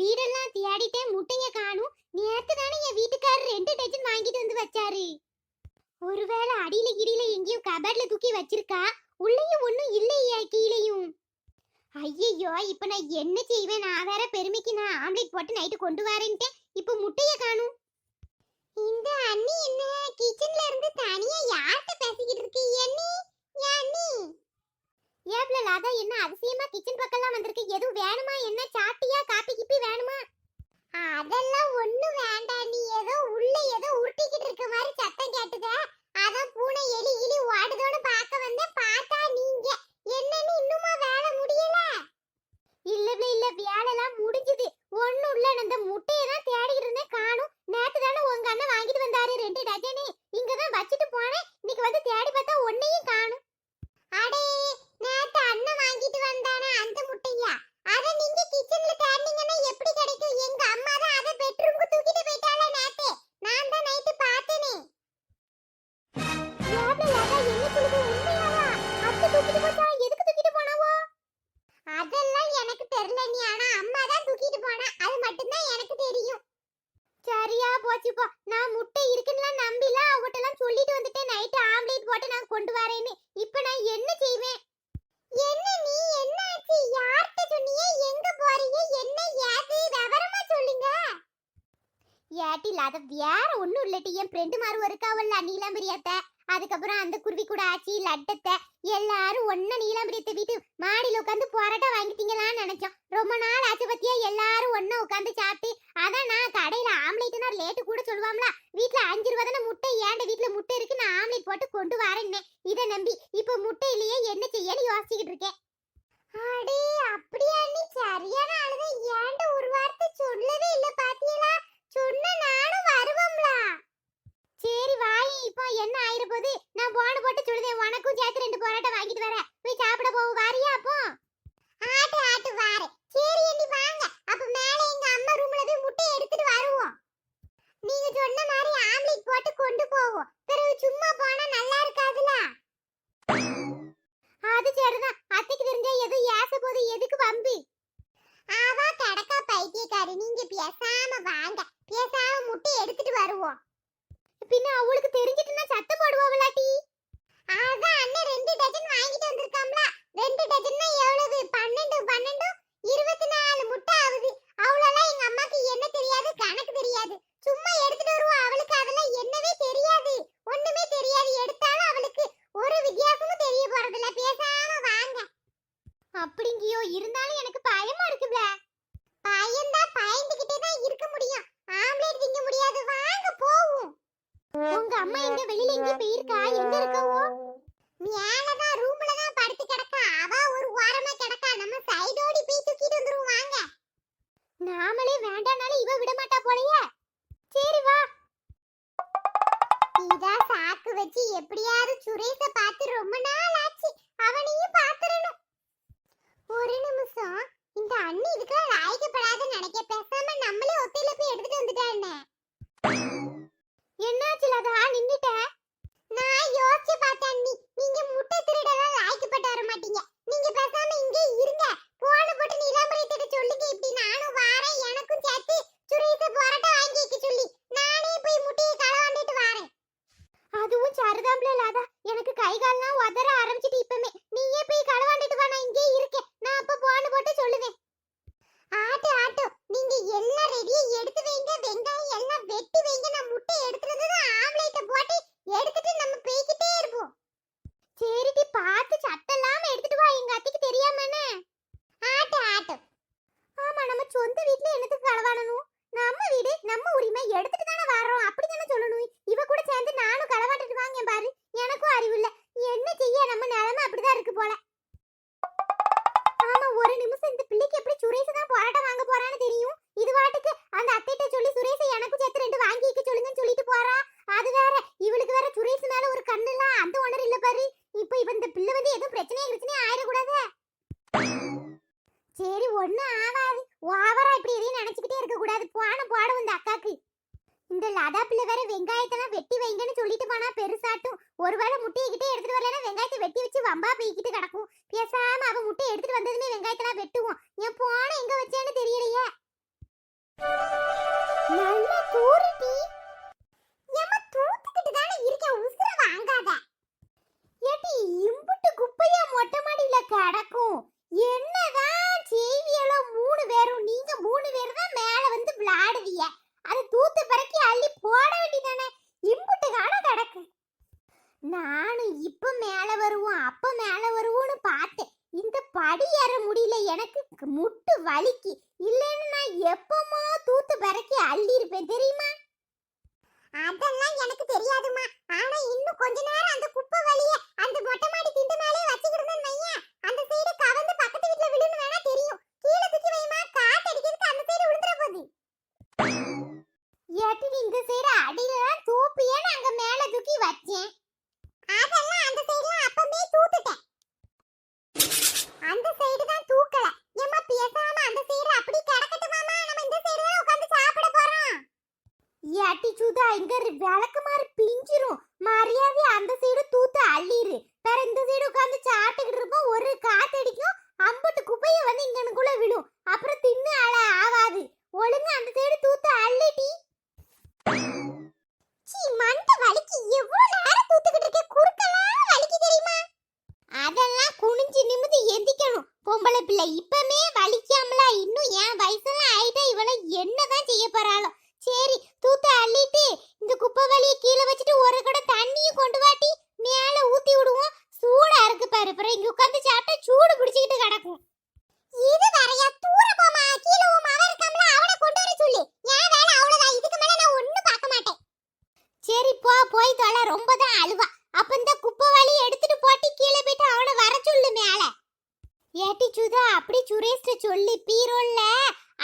வீடெல்லாம் தேடிட்டே முட்டைய காணும். நேத்து தானே என் வீட்டுக்காரர் ரெண்டு டஜன் வாங்கிட்டு வந்து வச்சாரு. ஒருவேளை அடியில கிடியில எங்கேயும் கபட்ல தூக்கி வச்சிருக்கா? உள்ளேயும் ஒண்ணும் இல்லையா கீழேயும். ஐயையோ இப்ப நான் என்ன செய்வேன்? நான் வேற பெருமைக்கு நான் ஆம்லெட் போட்டு நைட்டு கொண்டு வரேன்ட்டேன் இப்ப முட்டைய காணும். இந்த அண்ணி என்ன கிச்சன்ல இருந்து தனியா யார்கிட்ட பேசிக்கிட்டு இருக்கு? அண்ணி அண்ணி ஏப்ல லாதா என்ன அதிசயமா கிச்சன் பக்கம்லாம் வந்திருக்கு? எதுவும் வேணுமா? என்ன சாப்பிட்டியா? காப்பி கிப்பி வேணுமா? அதெல்லாம் ஒண்ணும் வேண்டாம். நீ ஏதோ உள்ள ஏதோ உருட்டிக்கிட்டு இருக்க மாதிரி சத்தம் கேட்டுத. அதான் பூனை எலி இலி ஓடுதோன்னு பார்க்க வந்தேன். பார்த்தா நீங்க. என்னன்னு இன்னுமா வேலை முடியல. இல்ல இல்ல இல்ல. வேலைலாம் முடிஞ்சது. ஒண்ணும் இல்ல. இந்த முட்டையை தான் தேடிக்கிட்டு இருந்தேன். காணும். நேத்து தானே உங்க அண்ணன் வாங்கிட்டு வந்தாரு. ரெண்டு டஜனு. இங்கதான் வச்சுட்டு போனேன். இன்னைக்கு வந்து தேடி பார்த்தா ஒன்னையும் காணும். அடே அது வேற ஒன்றும் இல்லட்டி. என் ஃப்ரெண்டு மாறு இருக்காவல்ல நீலாம்பரியத்தை அதுக்கப்புறம் அந்த குருவி கூட ஆச்சி லட்டத்தை எல்லாரும் ஒன்ன நீலாம்பரியத்தை வீட்டு மாடியில் உட்காந்து பரோட்டா வாங்கிட்டீங்களான்னு நினைச்சோம். ரொம்ப நாள் ஆச்சு பத்தியா? எல்லாரும் ஒண்ணா உட்காந்து சாப்பிட்டு. அதான் நான் கடையில ஆம்லேட்னா லேட்டு கூட சொல்லுவாங்களா வீட்ல அஞ்சு ரூபா தானே முட்டை? ஏண்ட வீட்ல முட்டை இருக்கு? நான் ஆம்லேட் போட்டு கொண்டு வரேன்னே. இதை நம்பி இப்ப முட்டை இல்லையே? என்ன செய்யன்னு யோசிச்சுக்கிட்டு இருக்கேன். அடே அப்படியா நீ? சரியான ஆளுதான். ஏண்ட ஒரு வார்த்தை சொல்லவே இல்லை பாத்தியலா சொன்ன நானும் வருவோம்ல. சரி வாய் இப்போ என்ன ஆயிர நான் போன போட்டு சுடுதேன் உனக்கும் சேர்த்து ரெண்டு பரோட்டா வாங்கிட்டு வரேன் போய் சாப்பிட போவோம் வாரியா அப்போ ஆட்டு ஆட்டு வாரு சரி ஏண்டி வாங்க. அப்ப மேல எங்க அம்மா ரூம்ல போய் முட்டை எடுத்துட்டு வருவோம். நீங்க சொன்ன மாதிரி ஆம்லெட் போட்டு கொண்டு போவோம். பிறகு சும்மா போனா நல்லா இருக்காதுல அது சரிதான் அத்தைக்கு தெரிஞ்சா எது ஏச போது எதுக்கு வம்பு அவ கடக்கா பைத்தியக்காரி நீங்க பேசாம வாங்க பேசாம முட்டை எடுத்துட்டு வருவோம் பின்ன அவளுக்கு தெரிஞ்சிட்டுனா சத்தம் போடுவாங்களாட்டி அதான் அண்ணன் ரெண்டு டஜன் வாங்கிட்டு வந்திருக்காம்ல ரெண்டு டஜன்னா எவ்வளவு பன்னெண்டு பன்னெண்டு இருபத்தி நாலு முட்டை ஆகுது அவ்வளோலாம் எங்க அம்மாக்கு என்ன தெரியாது கணக்கு தெரியாது சும்மா எடுத்துட்டு வருவோம் அவளுக்கு அதெல்லாம் என்னவே தெரியாது ஒண்ணுமே தெரியாது எடுத்தாலும் அவளுக்கு ஒரு வித்தியாசமும் தெரிய போறதில்ல பேசாம வாங்க அப்படிங்கியோ இருந்தாலும் எனக்கு பயமா இருக்குல்ல பயந்தா பயந்துகிட்டே தான் இருக்க முடியும் ஆம்லேட் திங்க முடியாது வாங்க போவோம் உங்க அம்மா எங்க வெளியில எங்க போயிருக்கா எங்க இருக்கவோ மேலதான் ரூம்ல தான் படுத்து கிடக்கா அவ ஒரு ஓரமா கிடக்கா நம்ம சைடோடி போய் தூக்கிட்டு வந்துருவோம் வாங்க நாமளே வேண்டானாலும் இவ விட மாட்டா போலயே சரி வா நீதான் சாக்கு வச்சு எப்படியாவது சுரேஷ பார்த்து ரொம்ப நாள் ஆச்சு. அவனையும் பாத்துறணும் ஒரு நிமிஷம். இந்த அண்ணி இதுக்கெல்லாம் லாய்க்கப்படாத நினைக்க பேசாம நம்மளே ஒத்தையில போய் எடுத்துட்டு வந்துட்டா என்னாச்சு லதா? நின்னுட்ட? நான் யோசிச்சு பார்த்தேன் அண்ணி. நீங்க முட்டை திருடலாம் லாய்க்கப்பட்டு வர மாட்டீங்க. நீங்க பேசாம இங்கே இருங்க. போன போட்டு நிலாம்பரியத்திட்ட சொல்லுங்க. இப்படி நானும் வாரேன். எனக்கும் சேர்த்து சுரேஷ போராட்டம் வாங்கி வைக்க சொல்லி. நானே போய் முட்டை ராதாப்பிள்ளை வேற வெங்காயத்தெல்லாம் வெட்டி வைங்கன்னு சொல்லிட்டு போனா பெருசாட்டும். ஒருவேளை முட்டையை எடுத்துட்டு வரலன்னா வெங்காயத்தை வெட்டி வச்சு வம்பா பெய்கிட்டு கிடக்கும். பேசாம அவ முட்டையை எடுத்துட்டு வந்ததுமே வெங்காயத்தெல்லாம் வெட்டுவோம். என் போன எங்க வச்சேன்னு தெரியலையே. நல்ல கூறுட்டி ஏமா தூத்துக்கிட்டு தானே இருக்க உசுர வாங்காத. ஏட்டி இம்புட்டு குப்பையா மொட்டை மாடியில கிடக்கும். என்னதான் செய்வியெல்லாம் மூணு பேரும். நீங்க மூணு பேரும் தான் மேல வந்து விளையாடுவீங்க கட்டி நீ இந்த சைடு அடியில தான் தூப்பியே நாங்க மேல தூக்கி வச்சேன் அதெல்லாம் அந்த சைடுல அப்பமே தூத்துட்டேன் அந்த சைடு தான் தூக்கல ஏம்மா பேசாம அந்த சைடு அப்படி கிடக்கட்டுமாமா நம்ம இந்த சைடு தான் உட்கார்ந்து சாப்பிட போறோம் ஏட்டி சுதா இங்க ரி- விளக்கு மாதிரி பிஞ்சிரும் மரியாதை அந்த சைடு தூத்து அள்ளிரு வேற இந்த சைடு உட்கார்ந்து சாப்பிட்டுக்கிட்டு இருப்போம் ஒரு காத்தடிக்கும் அம்பட்டு குப்பைய வந்து இங்கனுக்குள்ள விழும் அப்புறம் தின்னு அழ ஆவாது ஒழுங்கா அந்த சைடு தூத்து அள்ளிட்டி சீ மண்டை வலிக்கு எவ்வளவு நேரம் தூத்துக்கிட்டு இருக்கே குறுக்கெல்லாம் வலிக்கு தெரியுமா அதெல்லாம் குனிஞ்சு நிமிந்து எந்திக்கணும் பொம்பளை பிள்ளை இப்பமே வலிக்காமலா இன்னும் என் வயசெல்லாம் ஆயிட்டா இவளை என்னதான் செய்ய போறாளோ சரி தூத்த அள்ளிட்டு இந்த குப்பை வலியை கீழே வச்சுட்டு ஒரு குடம் தண்ணியும் கொண்டு வாட்டி மேல ஊத்தி விடுவோம் சூடா இருக்கு பாரு அப்புறம் இங்க உட்கார்ந்து சாப்பிட்டா சூடு பிடிச்சிக்கிட்டு கிடக்கும் இது வரையா தூர போமா கீழே உன் மவன் இருக்காம்ல அவனை கொண்டு வர சொல்லு என் வேலை அவ்வளவுதான் இதுக்கு மேல நான் ஒண்ணும் பார்க்க மாட்டேன் சரி போ போய் தொலை ரொம்ப தான் அழுவா அப்ப இந்த குப்பை வலி எடுத்துட்டு போட்டு கீழே போயிட்டு அவனை வர சொல்லு மேல ஏட்டி சுதா அப்படி சுரேஷ்ட சொல்லு பீரோல்ல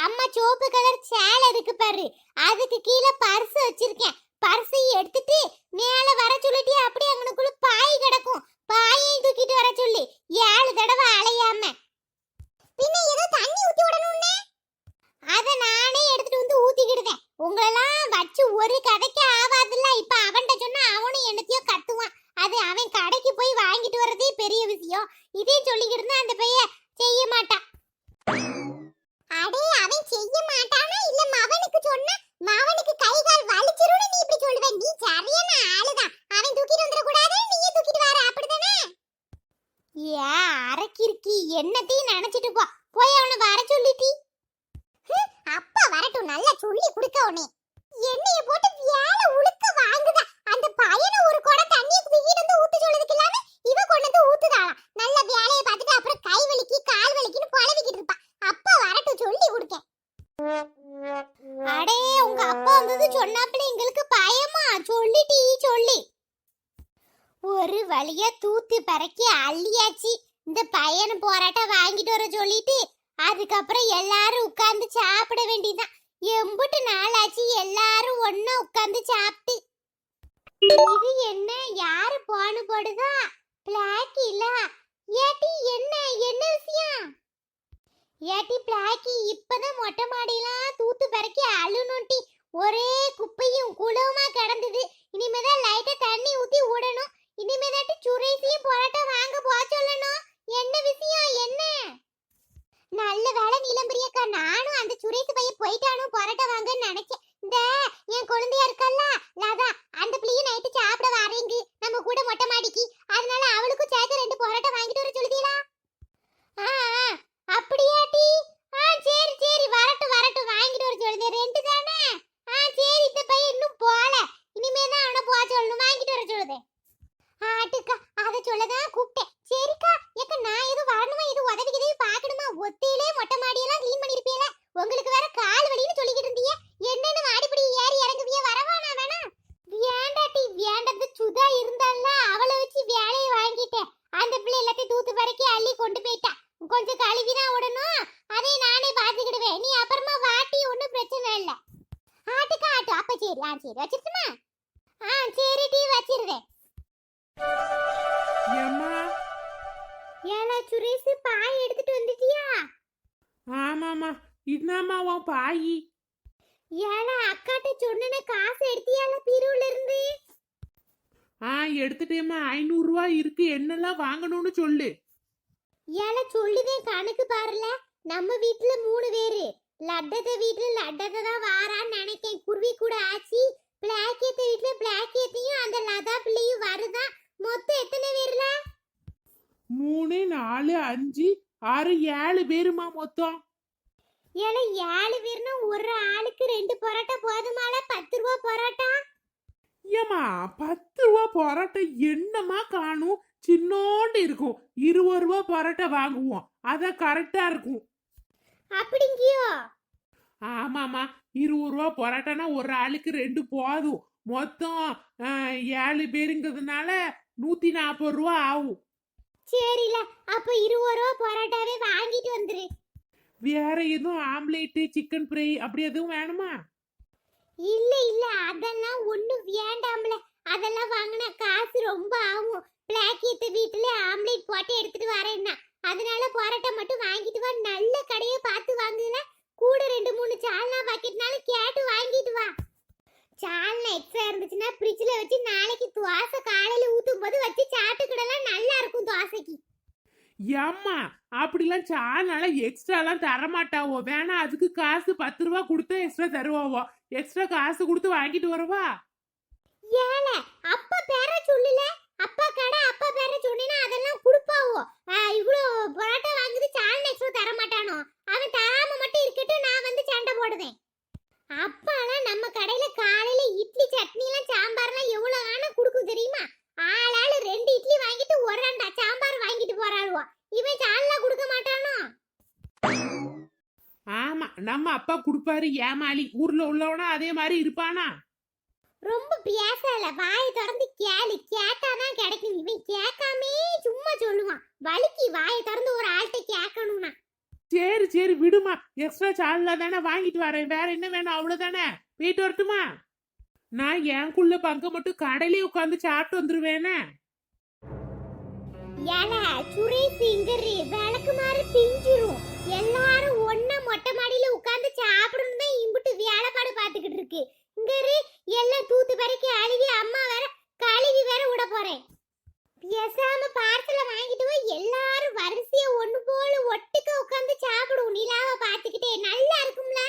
அம்மா சோப்பு கலர் சேலை இருக்கு பாரு அதுக்கு கீழே பர்ஸ் வச்சிருக்கேன் பர்ஸை எடுத்துட்டு மேல வர சொல்லிட்டு அப்படி அங்கனுக்குள்ள பாய் கிடக்கும் பாயையும் தூக்கிட்டு வர சொல்லு ஏழு தடவை அலையாம பின்ன ஏதோ தண்ணி ஊத்தி விடணும்னே அத நானே எடுத்துட்டு வந்து ஊத்திக்கிடுதேன் உங்களெல்லாம் வச்சு ஒரு கதைக்கு ஆகாதுல்ல இப்ப அவன்கிட்ட சொன்னா அவனும் என்னத்தையோ கத்துவான். அது அவன் கடைக்கு போய் வாங்கிட்டு வர்றதே பெரிய விஷயம். இதே சொல்லிக்கிட்டு இருந்தா அந்த பைய செய்ய மாட்டான். அடே அவன் செய்ய மாட்டானா? இல்ல மவனுக்கு சொன்னா மவனுக்கு கை கால் வலிச்சிரும்னு நீ இப்படி சொல்லுவ? நீ சரியான ஆளுதான். அவன் தூக்கிட்டு வந்துட கூடாது நீயே தூக்கிட்டு வர. அப்படிதானே? ஏ அரக்கிருக்கி? என்னத்தையும் நினைச்சிட்டு போ. போய் அவனை வர சொல்லிட்டி. அப்பா நல்லா சொல்லி கொடுக்க உடனே என்னைய போட்டு வேலை உழுக்க வாங்குதா அந்த பையனை ஒரு குடம் தண்ணியை தூக்கிட்டு வந்து ஊத்து சொல்றதுக்கு இல்லாம இவ கொண்டு வந்து ஊத்துதாளாம். நல்ல வேலையை பார்த்துட்டு அப்புறம் கை வலிக்கு கால் வலிக்குன்னு புலவிக்கிட்டு இருப்பா. அப்பா வரட்டும் சொல்லி கொடுக்க. அடே உங்க அப்பா வந்தது சொன்னாப்புல எங்களுக்கு பயமா? சொல்லிட்டி சொல்லி. ஒரு வழியா தூத்து பறக்கி அள்ளியாச்சு. இந்த பையனை போராட்டம் வாங்கிட்டு வர சொல்லிட்டு அதுக்கப்புறம் எல்லாரும் உட்கார்ந்து சாப்பிட வேண்டியதுதான். எம்புட்டு நாளாச்சு எல்லாரும் ஒன்னா உட்காந்து சாப்பிட்டு இது என்ன யாரு போனு போடுதா? பிளாக் இல்ல. ஏட்டி என்ன என்ன விஷயம்? ஏட்டி பிளாக்கி இப்பதான் மொட்டை மாடியெல்லாம் தூத்து பறக்கி அழுணுட்டி ஒரே குப்பையும் குளவுமா கிடந்தது. இனிமேதான் லைட்டா தண்ணி ஊத்தி விடணும் இனிமேதாட்டி சுரேசியும் போராட்டம் வாங்க போச்சோல்ல சொல்லணும் என்ன விஷயம் என்ன நல்ல வேலை நீலம்பரியக்கா நானும் அந்த சுரேஷ் பையன் போயிட்டானு பரோட்டா வாங்கன்னு நினைச்சேன் இந்த என் குழந்தையா இருக்கல்ல லதா அந்த பிள்ளையும் நைட்டு சாப்பிட வரேங்கு நம்ம கூட மொட்டை மாடிக்கு அதனால அவளுக்கும் சேர்த்து ரெண்டு பரோட்டா வாங்கிட்டு வர சொல்லுதீங்களா ஆ ஆ, அப்படியாட்டி ஆ சரி சரி வரட்டும் வரட்டும் வாங்கிட்டு வர சொல்லுது ரெண்டு தானே ஆ சரி இந்த பையன் இன்னும் போல இனிமே தான் அவனை போக சொல்லணும் வாங்கிட்டு வர சொல்லுது ஆட்டுக்கா அதை சொல்லதான் கூப்பிட்டேன் சரிக்கா ஏக்கா நான் எதுவும் வரணுமா எதுவும் உதவி கிதவி பார்க்கணுமா ஒத்தையிலே மொட்டை மாடியெல்லாம் க்ளீன் பண்ணிருப்பீல உங்களுக்கு வேற கால் வலின்னு சொல்லிக்கிட்டு இருந்தீங்க என்னன்னு மாடிப்படி ஏறி இறங்குவிய வரவா நான் வேணா வேண்டாட்டி வேண்டது சுதா இருந்தால அவளை வச்சு வேலையை வாங்கிட்டேன் அந்த பிள்ளை எல்லாத்தையும் தூத்து பறக்கி அள்ளி கொண்டு போயிட்டா கொஞ்சம் கழுவி தான் விடணும் அதை நானே பார்த்துக்கிடுவேன் நீ அப்புறமா வாட்டி ஒன்றும் பிரச்சனை இல்லை ஆட்டுக்கா ஆட்டு அப்ப சரி ஆ சரி வச்சிருச்சுமா ஆ சரி டீ வச்சிருவேன் ஏம்மா ஏலா சுரேஷ் பாய் எடுத்துட்டு வந்துட்டியா? ஆமாம்மா இதாம்மா உன் பாயி. ஏலா அக்காட்ட சொன்னன காசு எடுத்தியால பீரோல இருந்து ஆ எடுத்துட்டேம்மா ஐநூறுரூவா இருக்கு என்னெல்லாம் வாங்கணும்னு சொல்லு. ஏலா சொல்லுதேன் கணக்கு பாருல நம்ம வீட்ல மூணு பேரு. லட்டத்த வீட்ல லட்டத்தை தான் வாரான்னு நினைக்கேன். குருவி கூட ஆச்சு பிளாக்கியத்த வீட்ல பிளாக்கியத்தையும் அந்த லதா பிள்ளையும் வருதான் மொத்தம் எத்தனை பேர்ல மூணு நாலு அஞ்சு ஆறு ஏழு பேருமா மொத்தம்? ஏல ஏழு பேர்னா ஒரு ஆளுக்கு ரெண்டு பரோட்டா போதுமால பத்து ரூபா பரோட்டா? ஏம்மா பத்து ரூபா பரோட்டா என்னம்மா காணும்? சின்னோண்டு இருக்கும். இருபது ரூபா பரோட்டா வாங்குவோம். அதான் கரெக்டா இருக்கும். அப்படிங்கியோ? ஆமாமா இருபது ரூபா பரோட்டானா ஒரு ஆளுக்கு ரெண்டு போதும். மொத்தம் ஏழு பேருங்கிறதுனால நூத்தி நாற்பது ரூபா ஆகும். சரில அப்ப இருபது ரூபா பரோட்டாவே வாங்கிட்டு வந்துரு. வேற எதுவும் ஆம்லேட்டு சிக்கன் ஃப்ரை அப்படி எதுவும் வேணுமா? இல்ல இல்ல அதெல்லாம் ஒண்ணும் வேண்டாம்ல. அதெல்லாம் வாங்கினா காசு ரொம்ப ஆகும். பிளாக்கியத்து வீட்டுல ஆம்லேட் போட்டு எடுத்துட்டு வரேன்னா. அதனால பரோட்டா மட்டும் வாங்கிட்டு வா. நல்ல கடையை பார்த்து வாங்குல கூட ரெண்டு மூணு சால்னா பாக்கெட்னாலும் கேட்டு வாங்கிட்டு வா. சால்னா எக்ஸ்ட்ரா இருந்துச்சுன்னா ஃப்ரிட்ஜ்ல வச்சு நாளைக்கு தோசை காலையில ஊத்தும் போது வச்சு சாப்பிட்டுக்கிடலாம் நல்லா இருக்கும் தோசைக்கு ஏம்மா அப்படிலாம் சானால எக்ஸ்ட்ராலாம் தரமாட்டாவோ? வேணா அதுக்கு காசு பத்து ரூபா கொடுத்தா எக்ஸ்ட்ரா தருவாவோ? எக்ஸ்ட்ரா காசு கொடுத்து வாங்கிட்டு வரவா? ஏல அப்பா பேர சொல்லல? அப்பா கடை அப்பா பேர சொன்னீனா அதெல்லாம் குடுப்பாவோ? ஆ, இவ்ளோ பரோட்டா வாங்குது சால் எக்ஸ்ட்ரா தர மாட்டானோ அவன் தராம மட்டும் இருக்கட்டும் நான் வந்து சண்டை போடுவேன். அப்பாலாம் நம்ம கடையில காலையில இட்லி சட்னி எல்லாம் சாம்பார்லாம் எவ்வளவு ஆனா குடுக்கும் தெரியுமா? ஆளாளு ரெண்டு இட்லி வாங்கிட்டு ஒரு ரெண்டா சாம்பார் வாங்கிட்டு போறாளுவோ. இவன் சால்லாம் கொடுக்க மாட்டானோ? ஆமா நம்ம அப்பா கொடுப்பாரு ஏமாளி. ஊர்ல உள்ளவனா அதே மாதிரி இருப்பானா? ரொம்ப பேசல வாயை திறந்து கேளு. கேட்டாதான் கிடைக்கும். இவன் கேட்காமே சும்மா சொல்லுவான். வலிக்கு வாயை திறந்து ஒரு ஆள்கிட்ட கேட்கணும்னா. சரி சரி விடுமா. எக்ஸ்ட்ரா சார்ஜில் தானே வாங்கிட்டு வரேன். வேற என்ன வேணும்? அவ்வளவுதானே? போயிட்டு வரட்டுமா? நான் எனக்குள்ள பங்க மட்டும் கடையிலே உட்காந்து சாப்பிட்டு வந்துருவேனே. ஏல சுரேஷ் இங்கரு விளக்கு மாதிரி பிஞ்சிரும். எல்லாரும் ஒண்ணா மொட்டை மாடியில உட்காந்து சாப்பிடணும் தான் இம்புட்டு வேலைப்பாடு பார்த்துக்கிட்டு இருக்கு. இங்கரு எல்லாம் தூத்து பறக்கி அழுகி அம்மா வேற கழுவி வேற விட போறேன். பேசாம பார்சல வாங்கிட்டு போய் எல்லாரும் வரிசையா ஒண்ணு போல ஒட்டுக்க உட்கார்ந்து சாப்பிடுவோம். நிலாவை பார்த்துக்கிட்டே நல்லா இருக்கும்ல?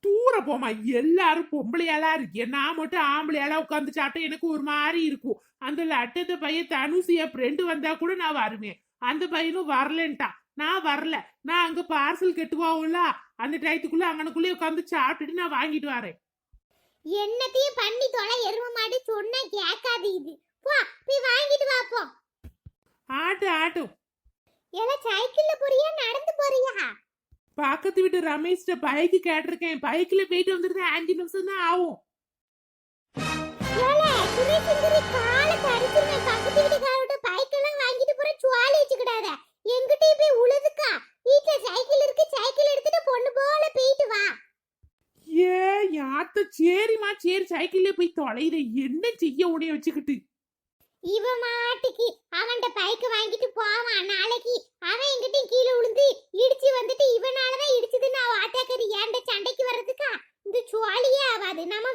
தூர போமா எல்லாரும் பொம்பளையாளா இருக்கு. நான் மட்டும் ஆம்பளையாளா உட்காந்து சாப்பிட்டா எனக்கு ஒரு மாதிரி இருக்கும். அந்த லட்டத்தை பையன் தனுசு என் ஃப்ரெண்டு வந்தா கூட நான் வருவேன். அந்த பையனும் வரலன்ட்டான் நான் வரல. நான் அங்க பார்சல் கெட்டுவாவும்ல அந்த டயத்துக்குள்ள அங்கனக்குள்ளே உட்காந்து சாப்பிட்டுட்டு நான் வாங்கிட்டு வரேன். என்னத்தையும் பண்ணி தொலை. எரும மாடு சொன்னா கேட்காது இது. போ போய் வாங்கிட்டு வா போ. ஆட்டு ஆட்டும் ஏல சைக்கிள்ல போறியா நடந்து போறியா? பக்கத்து வீட்டு ரமேஷ்ட பைக்கு கேட்டிருக்கேன். பைக்ல போயிட்டு வந்துட்டு அஞ்சு நிமிஷம் தான் ஆகும். ஏல சுரேசுந்தரி கால தரிச்சிருவேன் பக்கத்து வீட்டுக்காரோட பைக் எல்லாம் வாங்கிட்டு போற சுவாலி வச்சுக்கிடாத. எங்கிட்டயும் போய் உழுதுக்கா. வீட்ல சைக்கிள் இருக்கு சைக்கிள் எடுத்துட்டு பொண்ணு போல போயிட்டு வா. ஏ யாத்த சரிம்மா சரி சைக்கிள்ல போய் தொலைத என்ன செய்ய உடைய வச்சுக்கிட்டு? இவ மாட்டுக்கு அவன்ட பைக்கு வாங்கிட்டு போவான். நாளைக்கு அவன் எங்கிட்ட கீழே விழுந்து இடிச்சு வந்துட்டு இவனாலதான் இடிச்சதுன்னு அவ ஆத்தாக்கறி ஏன்ட சண்டைக்கு வர்றதுக்கா? இந்த சுவாலியே ஆகாது நம்ம